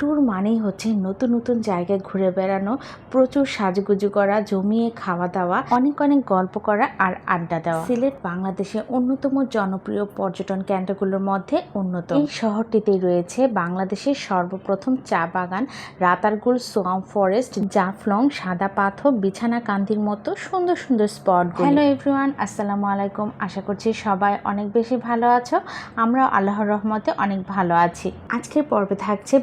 Tour মানেই হচ্ছে নতুন নতুন জায়গায় ঘুরে বেড়ানো, প্রচুর সাজগুজু করা, জমিয়ে খাওয়া দাওয়া, অনেক অনেক গল্প করা আর আড্ডা দেওয়া। সিলেট বাংলাদেশের অন্যতম জনপ্রিয় পর্যটন কেন্দ্রগুলোর মধ্যে অন্যতম। এই শহরটিতেই রয়েছে বাংলাদেশের সর্বপ্রথম চা বাগান, রাতারগুল সোয়াম ফরেস্ট, জাফলং সাদা পাথর বিছানা কান্দির মতো সুন্দর সুন্দর স্পট হ্যালো এভরিওয়ান, আসসালামু আলাইকুম। আশা করছি সবাই অনেক বেশি ভালো আছো। আমরা আল্লাহর রহমতে অনেক ভালো আছি। আজকের পর্বে থাকছে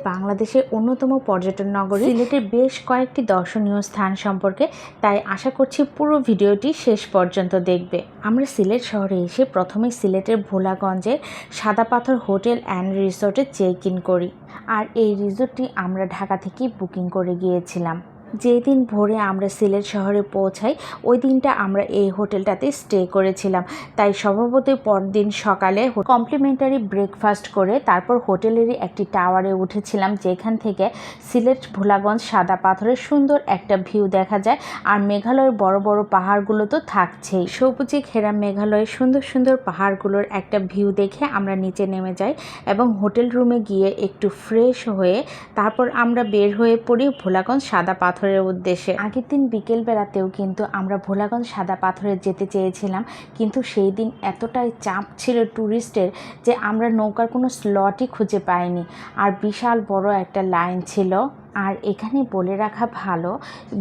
বাংলাদেশের অন্যতম পর্যটন নগরী। সিলেটের বেশ কয়েকটি দর্শনীয় স্থান সম্পর্কে, তাই আশা করছি পুরো ভিডিওটি শেষ পর্যন্ত দেখবে। আমরা সিলেট শহরে এসে প্রথমে সিলেটের ভোলাগঞ্জে সাদা পাথর হোটেল অ্যান্ড রিসোর্টে চেক ইন করি। আর এই রিসোর্টটি আমরা ঢাকা থেকেই বুকিং করে গিয়েছিলাম। যেই দিন ভোরে আমরা সিলেট শহরে পৌঁছাই, ওই দিনটা আমরা এই হোটেলটাতে স্টে করেছিলাম। তাই স্বভাবতই পরদিন সকালে কমপ্লিমেন্টারি ব্রেকফাস্ট করে তারপর হোটেলেরই একটি টাওয়ারে উঠেছিলাম, যেখান থেকে সিলেট ভোলাগঞ্জ সাদা পাথরের সুন্দর একটা ভিউ দেখা যায়। আর মেঘালয়ের বড় বড় পাহাড়গুলো তো থাকছেই। সবুজে ঘেরা মেঘালয়ের সুন্দর সুন্দর পাহাড়গুলোর একটা ভিউ দেখে আমরা নিচে নেমে যাই এবং হোটেল রুমে গিয়ে একটু ফ্রেশ হয়ে তারপর আমরা বের হয়ে পড়ি ভোলাগঞ্জ সাদা পাথরের উদ্দেশ্যে। আগের দিন বিকেল বেলাতেও কিন্তু আমরা ভোলাগঞ্জ সাদা পাথরে যেতে চেয়েছিলাম, কিন্তু সেই দিন এতটাই চাপ ছিল ট্যুরিস্টের যে আমরা নৌকার কোনো স্লটই খুঁজে পাইনি। আর বিশাল বড় একটা লাইন ছিল। আর এখানে বলে রাখা ভালো,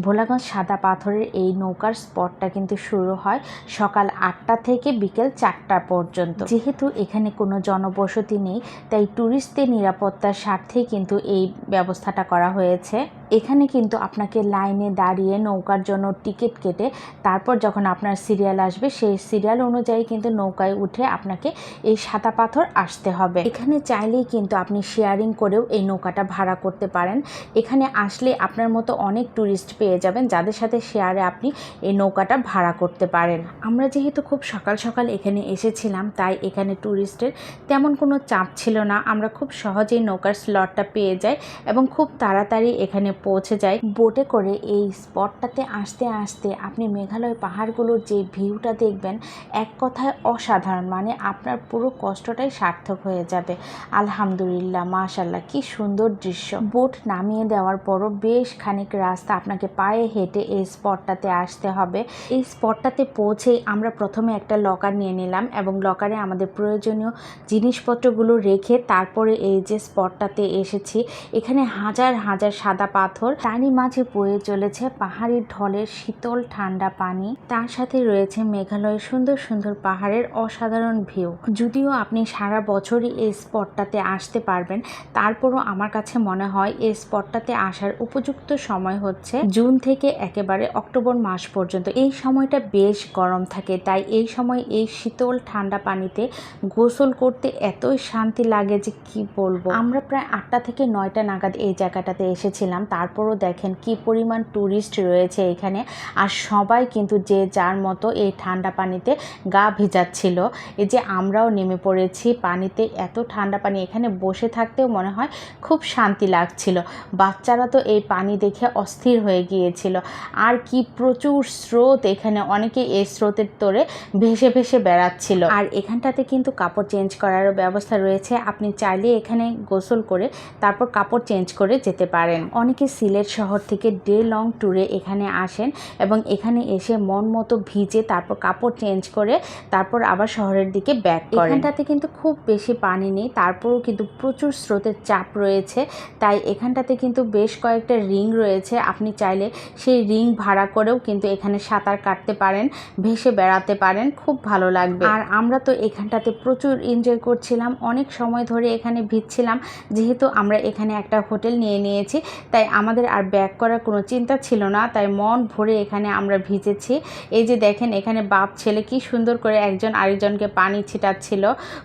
ভোলাগঞ্জ সাদা পাথরের এই নৌকার স্পটটা কিন্তু শুরু হয় সকাল আটটা থেকে বিকেল চারটা পর্যন্ত। যেহেতু এখানে কোনো জনবসতি নেই, তাই ট্যুরিস্টদের নিরাপত্তার স্বার্থে কিন্তু এই ব্যবস্থাটা করা হয়েছে। এখানে কিন্তু আপনাকে লাইনে দাঁড়িয়ে নৌকার জন্য টিকিট কেটে তারপর যখন আপনার সিরিয়াল আসবে, সেই সিরিয়াল অনুযায়ী কিন্তু নৌকায় উঠে আপনাকে এই সাদা পাথর আসতে হবে। এখানে চাইলেই কিন্তু আপনি শেয়ারিং করেও এই নৌকাটা ভাড়া করতে পারেন। এখানে আসলে আপনার মতো অনেক ট্যুরিস্ট পেয়ে যাবেন, যাদের সাথে শেয়ারে আপনি এই নৌকাটা ভাড়া করতে পারেন। আমরা যেহেতু খুব সকাল সকাল এখানে এসেছিলাম, তাই এখানে ট্যুরিস্টের তেমন কোনো চাপ ছিল না। আমরা খুব সহজেই নৌকার স্লটটা পেয়ে যাই এবং খুব তাড়াতাড়ি এখানে পৌঁছে যাই বোটে করে এই স্পটটাতে আসতে আসতে আপনি মেঘালয় পাহাড়গুলোর যে ভিউটা দেখবেন, এক কথায় অসাধারণ। মানে আপনার পুরো কষ্টটাই সার্থক হয়ে যাবে। আলহামদুলিল্লাহ মাশাল্লাহ কি সুন্দর দৃশ্য। বোট নামিয়ে দেওয়ার পরও বেশ খানিক রাস্তা আপনাকে পায়ে হেঁটে এই স্পটটাতে আসতে হবে। এই স্পটটাতে পৌঁছেই আমরা প্রথমে একটা লকার নিয়ে নিলাম এবং লকারে আমাদের প্রয়োজনীয় জিনিসপত্রগুলো রেখে তারপরে এই যে স্পটটাতে এসেছি, এখানে হাজার হাজার সাদা পাথর তারই মাঝে বয়ে চলেছে পাহাড়ি ঢলের শীতল ঠান্ডা পানি। তার সাথে রয়েছে মেঘালয়ের সুন্দর সুন্দর পাহাড়ের অসাধারণ ভিউ। যদিও আপনি সারা বছরই এই স্পটটাতে আসতে পারবেন, তারপরও আমার কাছে মনে হয় এই স্পটটাতে আসার উপযুক্ত সময় হচ্ছে জুন থেকে একেবারে অক্টোবর মাস পর্যন্ত। এই সময়টা বেশ গরম থাকে, তাই এই সময় এই শীতল ঠান্ডা পানিতে গোসল করতে এতই শান্তি লাগে যে কি বলব। আমরা প্রায় আটটা থেকে নয়টা নাগাদ এই জায়গাটাতে এসেছিলাম। তারপরও দেখেন কি পরিমাণ ট্যুরিস্ট রয়েছে এখানে। আর সবাই কিন্তু যে যার মতো এই ঠান্ডা পানিতে গা ভিজাচ্ছিল, এই যে আমরাও নেমে পড়েছি পানিতে, এত ঠান্ডা পানি। এখানে বসে থাকতেও মনে হয় খুব শান্তি লাগছিল। বাচ্চারা তো এই পানি দেখে অস্থির হয়ে গিয়েছিল। আর কি প্রচুর স্রোত এখানে, অনেকে এই স্রোতের তোরে ভেসে ভেসে বেড়াচ্ছিল। আর এখানটাতে কিন্তু কাপড় চেঞ্জ করারও ব্যবস্থা রয়েছে। আপনি চাইলে এখানে গোসল করে তারপর কাপড় চেঞ্জ করে যেতে পারেন। অনেকে সিলেট শহর থেকে ডে লং ট্যুরে এখানে আসেন এবং এখানে এসে মন মতো ভিজে তারপর কাপড় চেঞ্জ করে তারপর আবার শহরের দিকে ব্যাক করেন। এখানটাতে কিন্তু খুব বেশি পানি নেই, তারপরেও কিন্তু প্রচুর স্রোতের চাপ রয়েছে, তাই এখানটাতে কিন্তু বেশ কয়েকটা রিং রয়েছে। আপনি চাইলে সেই রিং ভাড়া করেও কিন্তু এখানে সাঁতার কাটতে পারেন, ভেসে বেড়াতে পারেন, খুব ভালো লাগবে। আর আমরা তো এখানটাতে প্রচুর এনজয় করছিলাম, অনেক সময় ধরে এখানে ভিজছিলাম, যেহেতু আমরা এখানে একটা হোটেল নিয়ে নিয়েছি, তাই আমাদের আর ব্যাক করার কোনো চিন্তা ছিল না, তাই মন ভরে এখানে আমরা ভিজেছি। এই যে দেখেন, এখানে বাপ ছেলে কি সুন্দর করে একজন আরেকজনকে পানি ছিটাচ্ছিল,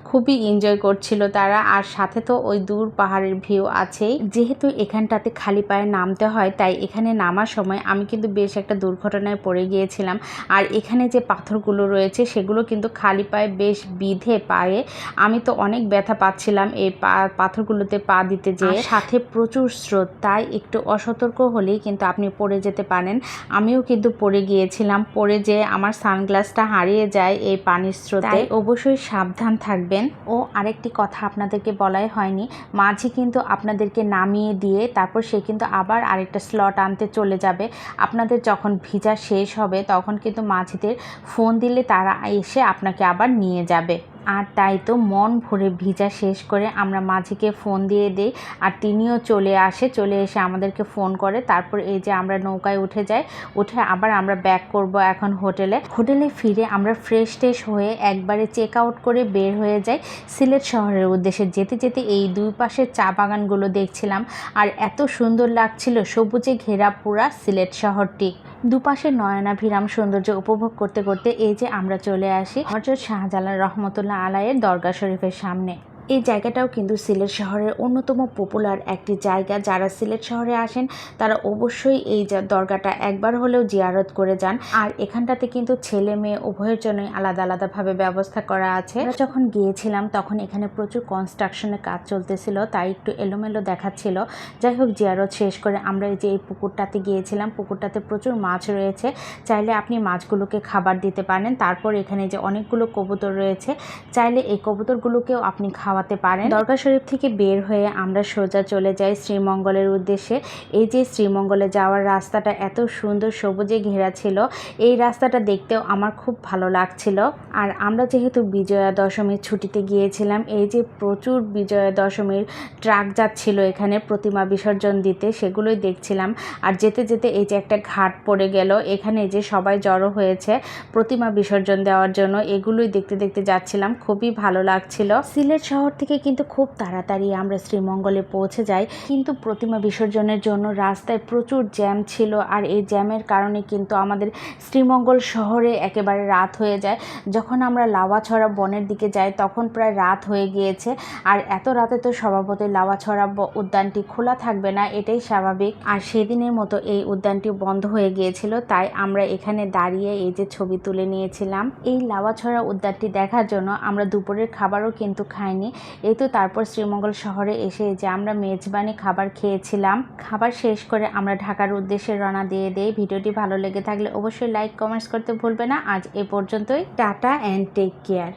খুবই এনজয় করছিল তারা। আর সাথে তো ওই দূর পাহাড়ের ভিউ আছেই। যেহেতু এখানটাতে খালি পায়ে নামতে হয়, তাই এখানে নামার সময় আমি কিন্তু বেশ একটা দুর্ঘটনায় পড়ে গিয়েছিলাম। আর এখানে যে পাথরগুলো রয়েছে, সেগুলো কিন্তু খালি পায়ে বেশ বিধে পায়ে। আমি তো অনেক ব্যথা পাচ্ছিলাম এই পাথরগুলোতে পা দিতে যেয়ে। সাথে প্রচুর স্রোত, তাই একটু অসতর্ক হলেই কিন্তু আপনি পড়ে যেতে পারেন। আমিও কিন্তু পড়ে গিয়েছিলাম। পড়ে যে আমার সানগ্লাসটা হারিয়ে যায় এই পানির স্রোতে। অবশ্যই সাবধান থাকবেন। ও আরেকটি কথা আপনাদেরকে বলাই হয়নি। মাঝি কিন্তু আপনাদেরকে নামিয়ে দিয়ে তারপর সে কিন্তু আবার আরেকটা স্লট আনতে চলে যাবে। আপনাদের যখন ভিজা শেষ হবে তখন কিন্তু মাঝিদের ফোন দিলে তারা এসে আপনাকে আবার নিয়ে যাবে। আর তাই তো মন ভরে ভিজা শেষ করে আমরা মাঝিকে ফোন দিয়ে দিই। আর তিনিও চলে আসে, চলে এসে আমাদেরকে ফোন করে। তারপর এই যে আমরা নৌকায় উঠে যাই, উঠে আবার আমরা ব্যাক করব এখন হোটেলে। হোটেলে ফিরে আমরা ফ্রেশ ট্রেশ হয়ে একবারে চেক আউট করে বের হয়ে যাই সিলেট শহরের উদ্দেশ্যে। যেতে যেতে এই দুই পাশের চা বাগানগুলো দেখছিলাম। আর এত সুন্দর লাগছিল সবুজে ঘেরা পুরা সিলেট শহরটি। দুপাশে নয়নাভিরাম সৌন্দর্য উপভোগ করতে করতে এই যে আমরা চলে আসি হজরত শাহজালাল রহমতুল্লাহ আলায়ের দরগা শরীফের সামনে। এই জায়গাটাও কিন্তু সিলেট শহরের অন্যতম পপুলার একটি জায়গা। যারা সিলেট শহরে আসেন, তারা অবশ্যই এই দরগাটা একবার হলেও জিয়ারত করে যান। আর এখানটাতে কিন্তু ছেলে মেয়ে উভয়ের জন্যই আলাদা আলাদাভাবে ব্যবস্থা করা আছে। যখন গিয়েছিলাম, তখন এখানে প্রচুর কনস্ট্রাকশনের কাজ চলতেছিল, তাই একটু এলোমেলো দেখাচ্ছিল। যাই হোক, জিয়ারত শেষ করে আমরা এই যে এই পুকুরটাতে গিয়েছিলাম, পুকুরটাতে প্রচুর মাছ রয়েছে। চাইলে আপনি মাছগুলোকে খাবার দিতে পারেন। তারপর এখানে যে অনেকগুলো কবুতর রয়েছে, চাইলে এই কবুতরগুলোকেও আপনি খাওয়াতে পারেন। দরগা শরীফ থেকে বের হয়ে আমরা সোজা চলে যাই শ্রীমঙ্গলের উদ্দেশ্যে। এই যে শ্রীমঙ্গলে যাওয়ার রাস্তাটা এত সুন্দর সবুজে ঘেরা ছিল, এই রাস্তাটা দেখতেও আমার খুব ভালো লাগছিল। আর আমরা যেহেতু বিজয়া দশমীর ছুটিতে গিয়েছিলাম, এই যে প্রচুর বিজয়া দশমীর ট্রাক যাচ্ছিল এখানে প্রতিমা বিসর্জন দিতে, সেগুলোই দেখছিলাম। আর যেতে যেতে এই যে একটা ঘাট পড়ে গেল, এখানে যে সবাই জড়ো হয়েছে প্রতিমা বিসর্জন দেওয়ার জন্য, এগুলোই দেখতে দেখতে যাচ্ছিলাম। খুবই ভালো লাগছিল। সিলেট শহর থেকে কিন্তু খুব তাড়াতাড়ি আমরা শ্রীমঙ্গলে পৌঁছে যাই। কিন্তু প্রতিমা বিসর্জনের জন্য রাস্তায় প্রচুর জ্যাম ছিল আর এই জ্যামের কারণে কিন্তু আমাদের শ্রীমঙ্গল শহরে একেবারে রাত হয়ে যায়। যখন আমরা লাওয়াছড়া বনের দিকে যাই, তখন প্রায় রাত হয়ে গিয়েছে আর এত রাতে তো স্বভাবতই লাওয়াছড়া উদ্যানটি খোলা থাকবে না, এটাই স্বাভাবিক। আর সেদিনের মতো এই উদ্যানটি বন্ধ হয়ে গিয়েছিল, তাই আমরা এখানে দাঁড়িয়ে এই যে ছবি তুলে নিয়েছিলাম। এই লাওয়াছড়া উদ্যানটি দেখার জন্য আমরা দুপুরের খাবারও কিন্তু খাইনি। এই তো তারপর শ্রীমঙ্গল শহরে এসে যে আমরা মেজবানি খাবার খেয়েছিলাম, খাবার শেষ করে আমরা ঢাকার উদ্দেশ্যে রওনা দিয়ে দেই। ভিডিওটি ভালো লেগে থাকলে অবশ্যই লাইক কমেন্টস করতে ভুলবে না। আজ এ পর্যন্তই। Tata and take care